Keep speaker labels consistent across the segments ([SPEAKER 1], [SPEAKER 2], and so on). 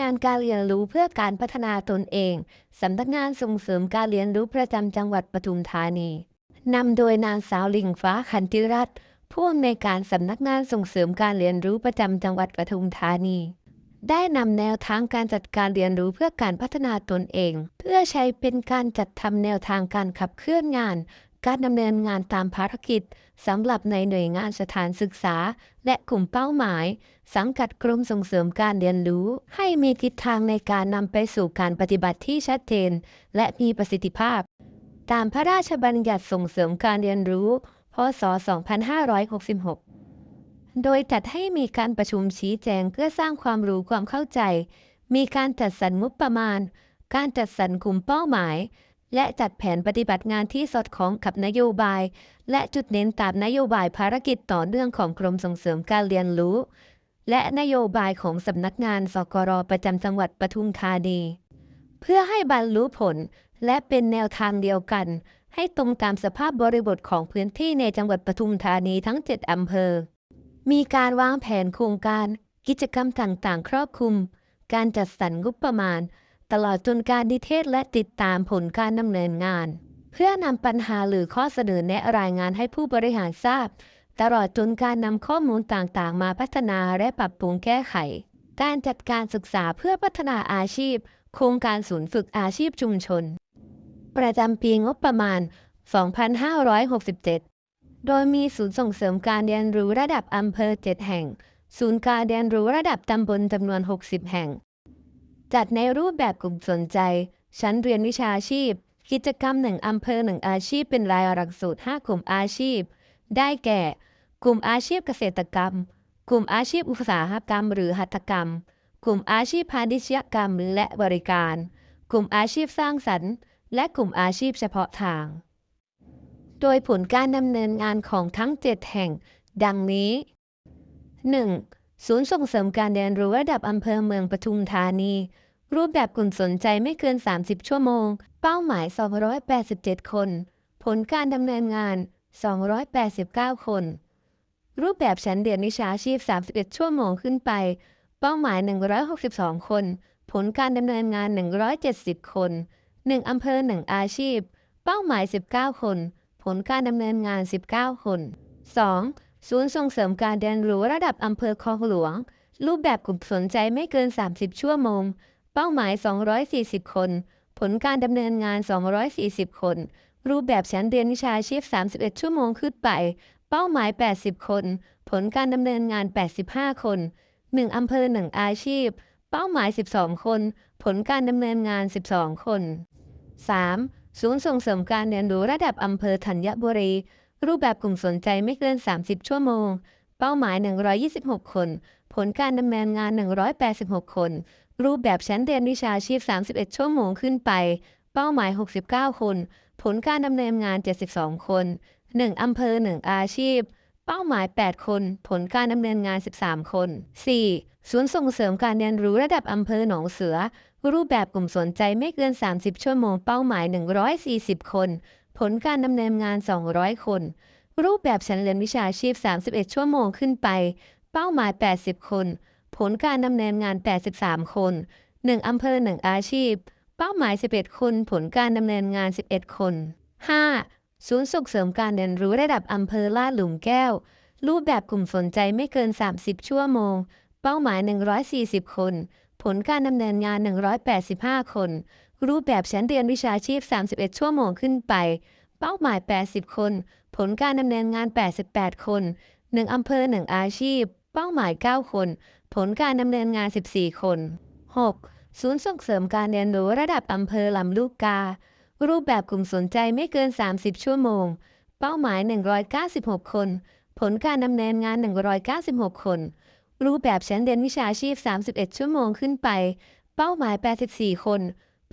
[SPEAKER 1] งานการเรียนรู้เพื่อการพัฒนาตนเอง สำนักงานส่งเสริมการเรียนรู้ประจำจังหวัดปทุมธานี นำโดยนางสาวลิงฟ้าขันติรัตน์ผู้อำนวยการสำนักงานส่งเสริมการเรียนรู้ประจำจังหวัดปทุมธานี ได้นำแนวทางการจัดการเรียนรู้เพื่อการพัฒนาตนเอง เพื่อใช้เป็นการจัดทำแนวทางการขับเคลื่อนงาน การดำเนินงานตามภารกิจสำหรับในหน่วยงานสถานศึกษา และกลุ่มเป้าหมาย สังกัดกรมส่งเสริมการเรียนรู้ ให้มีทิศทางในการนำไปสู่การปฏิบัติที่ชัดเจนและมีประสิทธิภาพ ตามพระราชบัญญัติส่งเสริมการเรียนรู้ พศ 2566 โดยจัดให้มีการประชุมชี้แจงเพื่อสร้างความรู้ความเข้าใจ มีการจัดสรรงบประมาณ การจัดสรรกลุ่มเป้าหมาย และจัดแผนปฏิบัติงานที่สอดคล้องกับนโยบาย และจุดเน้นตามนโยบายภารกิจต่อเนื่องของกรมส่งเสริมการเรียนรู้ และนโยบายของสำนักงานสกรประจำจังหวัดปทุมธานี เพื่อให้บรรลุผลและเป็นแนวทางเดียวกัน ให้ตรงตามสภาพบริบทของพื้นที่ในจังหวัดปทุมธานีทั้ง 7 อำเภอ มีการวางแผนโครงการ กิจกรรมต่างๆ ครอบคลุม การจัดสรรงบประมาณ ตลอดจนการนิเทศและติดตามผลการดำเนินงาน เพื่อนำปัญหาหรือข้อเสนอแนะรายงานให้ผู้บริหารทราบ ตลอดจนการนำข้อมูลต่างๆ มาพัฒนาและปรับปรุงแก้ไข การจัดการศึกษาเพื่อพัฒนาอาชีพ โครงการศูนย์ฝึกอาชีพชุมชน ประจำปีงบประมาณ 2567 โดยมีศูนย์ส่งเสริมการเรียนรู้ระดับอำเภอ 7 แห่ง ศูนย์การเรียนรู้ระดับตำบลจำนวน 60 แห่ง จัดในรูปแบบกลุ่มสนใจ ชั้นเรียนวิชาชีพ กิจกรรมหนึ่งอำเภอหนึ่งอาชีพเป็นรายหลักสูตร 5 กลุ่มอาชีพ ได้แก่ กลุ่มอาชีพเกษตรกรรม กลุ่มอาชีพอุตสาหกรรม หรือหัตถกรรม กลุ่มอาชีพพาณิชยกรรมและบริการ กลุ่มอาชีพสร้างสรรค์ และกลุ่มอาชีพเฉพาะทาง โดยผลการดำเนินงานของทั้ง 7 แห่ง ดังนี้ 1. ศูนย์ส่งเสริมการเรียนรู้ระดับอำเภอเมืองปทุมธานี รูปแบบกลุ่มสนใจไม่เกิน 30 ชั่วโมง เป้าหมาย 287 คน ผลการดำเนินงาน 289 คน รูปแบบชั้นเรียนวิชาชีพ 31 ชั่วโมงขึ้นไป เป้าหมาย 162 คน ผลการดำเนินงาน 170 คน 1 อำเภอ 1 อาชีพ เป้าหมาย 19 คน ผลการดำเนินงาน 19 คน 2. ศูนย์ส่งเสริมการเรียนรู้ระดับอำเภอคลองหลวง รูปแบบกลุ่มสนใจไม่เกิน 30 ชั่วโมง เป้าหมาย 240 คน ผลการดำเนินงาน 240 คน รูปแบบชั้นเรียนวิชาชีพ 31 ชั่วโมงขึ้นไป เป้าหมาย 80 คน ผลการดำเนินงาน 85 คน 1อำเภอ 1 อาชีพ เป้าหมาย 12 คน ผลการดำเนินงาน 12 คน 3. ศูนย์ส่งเสริมการเรียนรู้ระดับอำเภอธัญบุรี รูปแบบกลุ่มสนใจไม่เกิน 30 ชั่วโมง เป้าหมาย 126 คน ผลการดำเนินงาน 186 คน รูปแบบชั้นเรียนวิชาชีพ 31 ชั่วโมงขึ้นไป เป้าหมาย 69 คน ผลการดำเนินงาน 72 คน 1 อำเภอ 1 อาชีพ เป้าหมาย 8 คน ผลการดำเนินงาน 13 คน 4. ศูนย์ส่งเสริมการเรียนรู้ระดับอำเภอหนองเสือ รูปแบบกลุ่มสนใจไม่เกิน 30 ชั่วโมง เป้าหมาย 140 คน ผลการดำเนินงาน 200 คน รูปแบบชั้นเรียนวิชาชีพ 31 ชั่วโมงขึ้นไป เป้าหมาย 80 คน ผลการดำเนินงาน 83 คน 1 อำเภอ 1 อาชีพ เป้าหมาย 11 คน ผลการดำเนินงาน 11 คน 5. ศูนย์ส่งเสริมการเรียนรู้ระดับอำเภอลาดหลุมแก้ว รูปแบบกลุ่มสนใจไม่เกิน 30 ชั่วโมง เป้าหมาย 140 คน ผลการดำเนินงาน 185 คน รูปแบบชั้นเรียนวิชาชีพ 31 ชั่วโมงขึ้นไป เป้าหมาย 80 คน ผลการดำเนินงาน 88 คน 1 อำเภอ 1 อาชีพ เป้าหมาย 9 คน ผลการดำเนินงาน 14 คน 6. ศูนย์ส่งเสริมการเรียนรู้ระดับอำเภอลำลูกกา รูปแบบกลุ่มสนใจไม่เกิน 30 ชั่วโมง เป้าหมาย 196 คน ผลการดำเนินงาน 196 คน รูปแบบชั้นเรียนวิชาชีพ 31 ชั่วโมงขึ้นไป เป้าหมาย 84 คน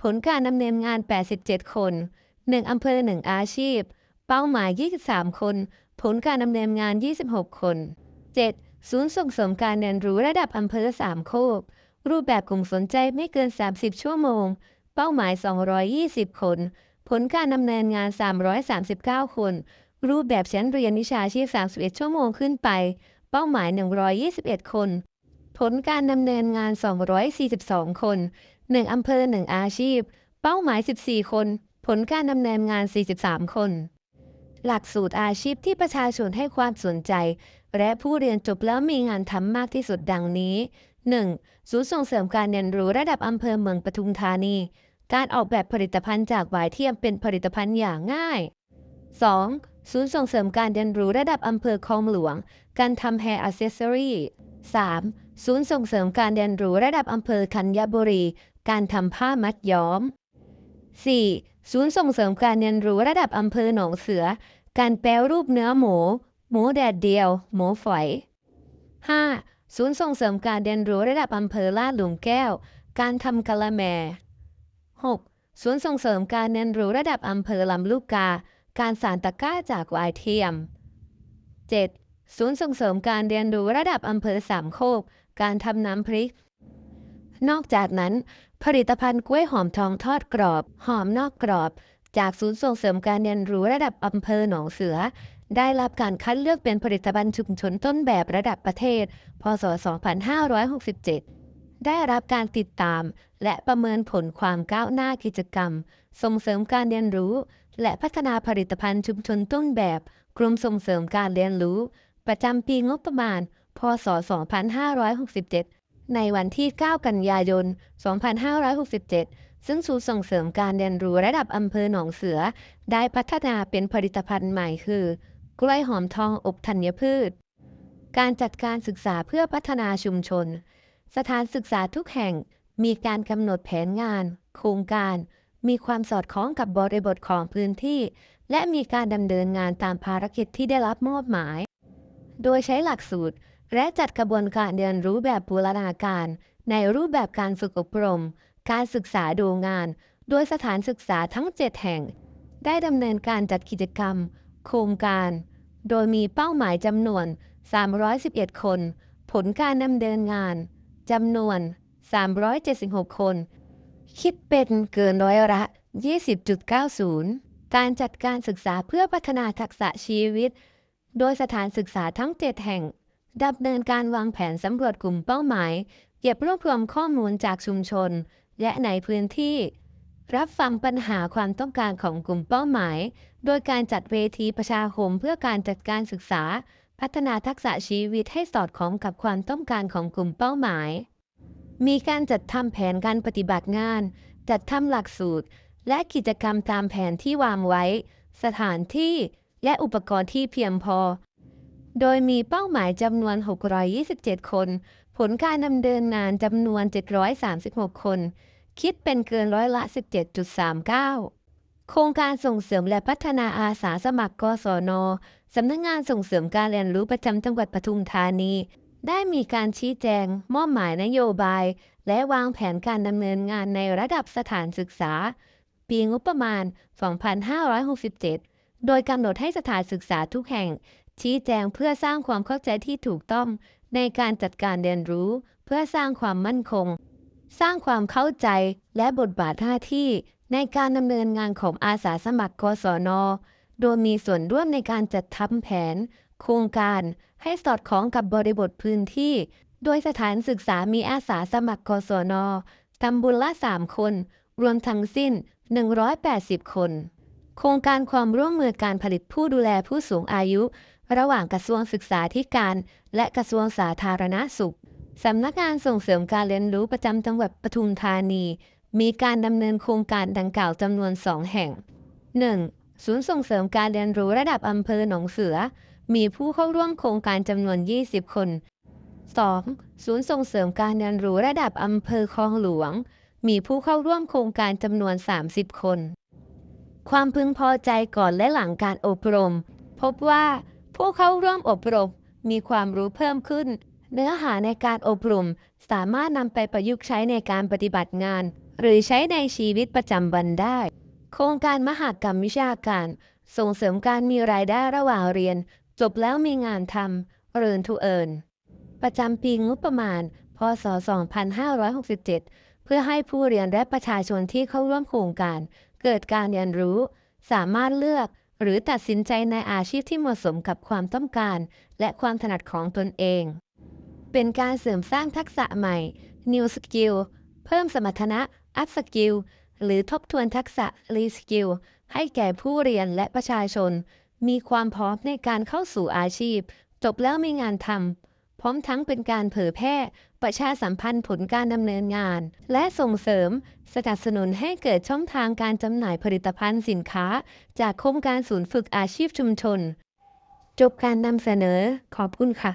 [SPEAKER 1] ผลการดำเนินงาน 87 คน 1 อำเภอ 1 อาชีพ เป้าหมาย 23 คน ผลการดำเนินงาน 26 คน 7. ศูนย์ส่งเสริมการเรียนรู้ระดับอำเภอสามโคก รูปแบบกลุ่มสนใจไม่เกิน 30 ชั่วโมง เป้าหมาย 220 คน ผลการดำเนินงาน 339 คน รูปแบบชั้นเรียนวิชาชีพ 31 ชั่วโมงขึ้นไป เป้าหมาย 121 คน ผลการดำเนินงาน 242 คน 1 อำเภอ 1 อาชีพ เป้าหมาย 14 คน ผลการดำเนินงาน 43 คน หลักสูตรอาชีพที่ประชาชนให้ความสนใจ และผู้เรียนจบแล้วมีงานทำมากที่สุดดังนี้ 1. ศูนย์ส่งเสริมการเรียนรู้ระดับอำเภอเมืองปทุมธานี การออกแบบผลิตภัณฑ์จากหวายเทียมเป็นผลิตภัณฑ์อย่างง่าย 2. ศูนย์ส่งเสริมการเรียนรู้ระดับอำเภอคลองหลวง การทำ hair accessory 3. ศูนย์ส่งเสริมการเรียนรู้ระดับอำเภอคัญบุรี การทำผ้ามัดย้อม 4. ศูนย์ส่งเสริมการเรียนรู้ระดับอำเภอหนองเสือ การแปรรูปเนื้อหมู หมูแดดเดียว หมูฝอย 5. ศูนย์ส่งเสริมการเรียนรู้ระดับอำเภอลาดหลุมแก้ว การทำกะละแม 6. ศูนย์ส่งเสริมการเรียนรู้ระดับอำเภอลำลูกกา การสานตะกร้าจากวายเทียม 7. ศูนย์ส่งเสริมการเรียนรู้ระดับอำเภอสามโคก การทำน้ำพริก นอกจากนั้น ผลิตภัณฑ์กล้วยหอมทองทอดกรอบ หอมนอกกรอบ จากศูนย์ส่งเสริมการเรียนรู้ระดับอำเภอหนองเสือ ได้รับการคัดเลือกเป็นผลิตภัณฑ์ชุมชนต้นแบบระดับประเทศ พศ 2567 ได้รับการติดตาม และประเมินผลความก้าวหน้ากิจกรรม ส่งเสริมการเรียนรู้ และพัฒนาผลิตภัณฑ์ชุมชนต้นแบบ กรมส่งเสริมการเรียนรู้ ประจำปีงบประมาณ พศ 2567 ในวันที่ 9 กันยายน 2567 ซึ่งศูนย์ส่งเสริมการเรียนรู้ระดับอำเภอหนองเสือ ได้พัฒนาเป็นผลิตภัณฑ์ใหม่คือ กล้วยหอมทองอบธัญพืช การจัดการศึกษาเพื่อพัฒนาชุมชน สถานศึกษาทุกแห่งมีการกำหนดแผนงาน โครงการ มีความสอดคล้องกับบริบทของพื้นที่ และมีการดำเนินงานตามภารกิจที่ได้รับมอบหมาย โดยใช้หลักสูตร และจัดกระบวนการเรียนรู้แบบบูรณาการ ในรูปแบบการฝึกอบรม การศึกษาดูงาน โดยสถานศึกษาทั้ง 7 แห่ง ได้ดำเนินการจัดกิจกรรม โครงการ โดยมีเป้าหมายจำนวน 311 คน ผลการดำเนินงานจำนวน 376 คน คิดเป็นเกินร้อยละ 20.90 การจัดการศึกษาเพื่อพัฒนาทักษะชีวิต โดยสถานศึกษาทั้ง 7 แห่ง ดำเนินการวางแผนสำรวจกลุ่มเป้าหมาย เก็บรวบรวมข้อมูลจากชุมชน และในพื้นที่ รับฟังปัญหาความต้องการของกลุ่มเป้าหมาย โดยการจัดเวทีประชาคมเพื่อการจัดการศึกษา พัฒนาทักษะชีวิตให้สอดคล้องกับความต้องการของกลุ่มเป้าหมาย มีการจัดทำแผนการปฏิบัติงาน จัดทำหลักสูตร และกิจกรรมตามแผนที่วางไว้ สถานที่ และอุปกรณ์ที่เพียงพอ โดยมีเป้าหมายจำนวน 627 คน ผลการดำเนินงานจำนวน 736 คน คิดเป็นเกินร้อยละ 17.39 โครงการส่งเสริมและพัฒนาอาสาสมัครกศนสำนักงงานส่งเสริมการเรียนรู้ประจำจังหวัดปทุมธานี ได้มีการชี้แจง มอบหมายนโยบาย และวางแผนการดำเนินงานในระดับสถานศึกษา ปีงบประมาณ 2567โดยกำหนดให้สถานศึกษาทุกแห่ง ชี้แจงเพื่อสร้างความเข้าใจที่ถูกต้องในการจัดการเรียนรู้ เพื่อสร้างความมั่นคง สร้างความเข้าใจและบทบาทหน้าที่ในการดำเนินงานของอาสาสมัครกศน โดยมีส่วนร่วมในการจัดทำแผน โครงการให้สอดคล้องกับบริบทพื้นที่ โดยสถานศึกษามีอาสาสมัครกศนตำบลละ3คน รวมทั้งสิ้น 180 คน โครงการความร่วมมือการผลิตผู้ดูแลผู้สูงอายุ ระหว่างกระทรวงศึกษาธิการ และกระทรวงสาธารณสุขสำนักงานส่งเสริมการเรียนรู้ประจำจังหวัดปทุมธานี มีการดำเนินโครงการดังกล่าวจำนวน 2 แห่ง 1. ศูนย์ส่งเสริมการเรียนรู้ระดับอำเภอหนองเสือ มีผู้เข้าร่วมโครงการจำนวน 20 คน 2. ศูนย์ส่งเสริมการเรียนรู้ระดับอำเภอคลองหลวง มีผู้เข้าร่วมโครงการจำนวน 30 คน ความพึงพอใจก่อนและหลังการอบรม พบว่า ผู้เข้าร่วมอบรมมีความรู้เพิ่มขึ้น เนื้อหาในการอบรมสามารถนำไปประยุกต์ใช้ในการปฏิบัติงาน หรือใช้ในชีวิตประจำวันได้ โครงการมหากรรมวิชาการ ส่งเสริมการมีรายได้ระหว่างเรียน จบแล้วมีงานทำเรียนทูเอินประจำปีงบประมาณ พศ 2567 เพื่อให้ผู้เรียนและประชาชนที่เข้าร่วมโครงการ เกิดการเรียนรู้ สามารถเลือก หรือตัดสินใจในอาชีพที่เหมาะสมกับความต้องการ และความถนัดของตนเอง เป็นการเสริมสร้างทักษะใหม่ New Skill เพิ่มสมรรถนะ Up Skill หรือทบทวนทักษะ Re Skill ให้แก่ผู้เรียนและประชาชน มีความพร้อมในการเข้าสู่อาชีพ จบแล้วมีงานทำพร้อมทั้งเป็นการเผยแพร่ ประชาสัมพันธ์ผลการดำเนินงาน และส่งเสริมสนับสนุนให้เกิดช่องทางการจำหน่ายผลิตภัณฑ์สินค้า จากโครงการศูนย์ฝึกอาชีพชุมชน จบการนำเสนอขอบคุณค่ะ